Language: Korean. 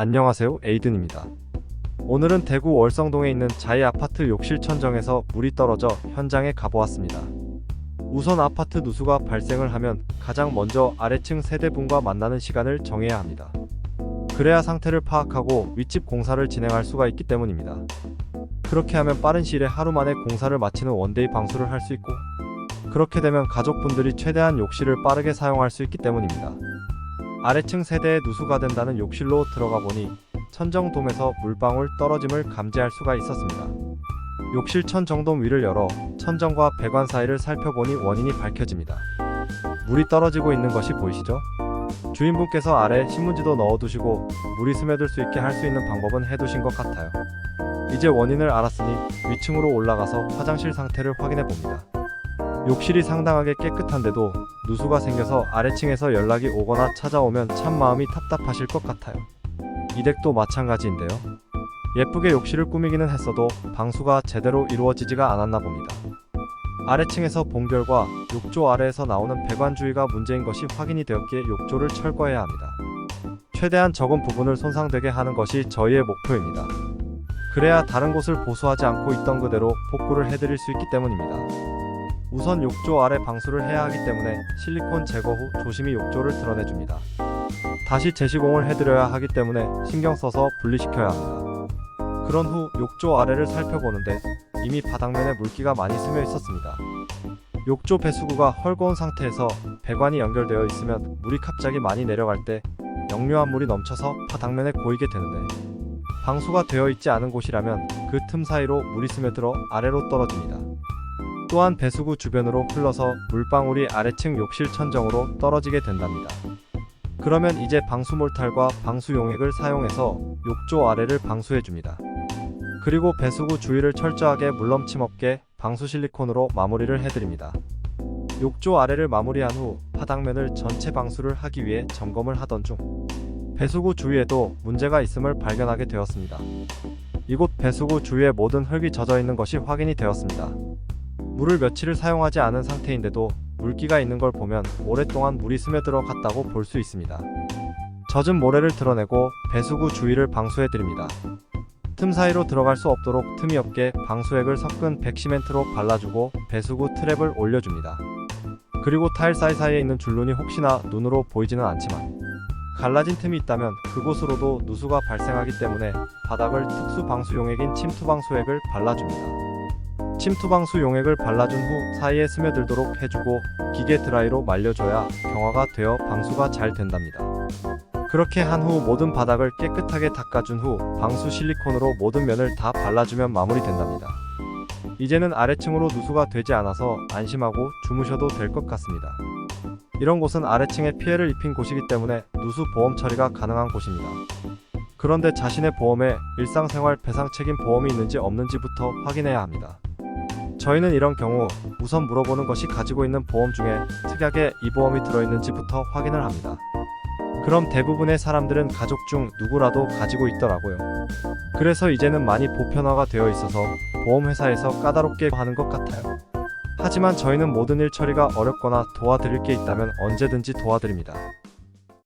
안녕하세요 에이든입니다. 오늘은 대구 월성동에 있는 자이 아파트 욕실 천정에서 물이 떨어져 현장에 가보았습니다. 우선 아파트 누수가 발생을 하면 가장 먼저 아래층 세대분과 만나는 시간을 정해야 합니다. 그래야 상태를 파악하고 윗집 공사를 진행할 수가 있기 때문입니다. 그렇게 하면 빠른 시일에 하루 만에 공사를 마치는 원데이 방수를 할 수 있고 그렇게 되면 가족분들이 최대한 욕실을 빠르게 사용할 수 있기 때문입니다. 아래층 세대에 누수가 된다는 욕실로 들어가 보니 천정돔에서 물방울 떨어짐을 감지할 수가 있었습니다. 욕실 천정돔 위를 열어 천정과 배관 사이를 살펴보니 원인이 밝혀집니다. 물이 떨어지고 있는 것이 보이시죠? 주인분께서 아래 신문지도 넣어두시고 물이 스며들 수 있게 할 수 있는 방법은 해두신 것 같아요. 이제 원인을 알았으니 위층으로 올라가서 화장실 상태를 확인해 봅니다. 욕실이 상당하게 깨끗한데도 누수가 생겨서 아래층에서 연락이 오거나 찾아오면 참 마음이 답답하실 것 같아요. 이 댁도 마찬가지인데요. 예쁘게 욕실을 꾸미기는 했어도 방수가 제대로 이루어지지가 않았나 봅니다. 아래층에서 본 결과 욕조 아래에서 나오는 배관 주위가 문제인 것이 확인이 되었기에 욕조를 철거해야 합니다. 최대한 적은 부분을 손상되게 하는 것이 저희의 목표입니다. 그래야 다른 곳을 보수하지 않고 있던 그대로 복구를 해드릴 수 있기 때문입니다. 우선 욕조 아래 방수를 해야 하기 때문에 실리콘 제거 후 조심히 욕조를 드러내줍니다. 다시 재시공을 해드려야 하기 때문에 신경 써서 분리시켜야 합니다. 그런 후 욕조 아래를 살펴보는데 이미 바닥면에 물기가 많이 스며 있었습니다. 욕조 배수구가 헐거운 상태에서 배관이 연결되어 있으면 물이 갑자기 많이 내려갈 때 역류한 물이 넘쳐서 바닥면에 고이게 되는데 방수가 되어 있지 않은 곳이라면 그 틈 사이로 물이 스며들어 아래로 떨어집니다. 또한 배수구 주변으로 흘러서 물방울이 아래층 욕실 천정으로 떨어지게 된답니다. 그러면 이제 방수 몰탈과 방수 용액을 사용해서 욕조 아래를 방수해 줍니다. 그리고 배수구 주위를 철저하게 물넘침 없게 방수 실리콘으로 마무리를 해드립니다. 욕조 아래를 마무리한 후 바닥면을 전체 방수를 하기 위해 점검을 하던 중 배수구 주위에도 문제가 있음을 발견하게 되었습니다. 이곳 배수구 주위에 모든 흙이 젖어 있는 것이 확인이 되었습니다. 물을 며칠을 사용하지 않은 상태인데도 물기가 있는 걸 보면 오랫동안 물이 스며들어 갔다고 볼 수 있습니다. 젖은 모래를 드러내고 배수구 주위를 방수해 드립니다. 틈 사이로 들어갈 수 없도록 틈이 없게 방수액을 섞은 백시멘트로 발라주고 배수구 트랩을 올려줍니다. 그리고 타일 사이사이에 있는 줄눈이 혹시나 눈으로 보이지는 않지만 갈라진 틈이 있다면 그곳으로도 누수가 발생하기 때문에 바닥을 특수 방수 용액인 침투 방수액을 발라줍니다. 침투 방수 용액을 발라준 후 사이에 스며들도록 해주고 기계 드라이로 말려줘야 경화가 되어 방수가 잘 된답니다. 그렇게 한 후 모든 바닥을 깨끗하게 닦아준 후 방수 실리콘으로 모든 면을 다 발라주면 마무리된답니다. 이제는 아래층으로 누수가 되지 않아서 안심하고 주무셔도 될 것 같습니다. 이런 곳은 아래층에 피해를 입힌 곳이기 때문에 누수 보험 처리가 가능한 곳입니다. 그런데 자신의 보험에 일상생활 배상 책임 보험이 있는지 없는지부터 확인해야 합니다. 저희는 이런 경우 우선 물어보는 것이 가지고 있는 보험 중에 특약에 이 보험이 들어있는지부터 확인을 합니다. 그럼 대부분의 사람들은 가족 중 누구라도 가지고 있더라고요. 그래서 이제는 많이 보편화가 되어 있어서 보험회사에서 까다롭게 하는 것 같아요. 하지만 저희는 모든 일 처리가 어렵거나 도와드릴 게 있다면 언제든지 도와드립니다.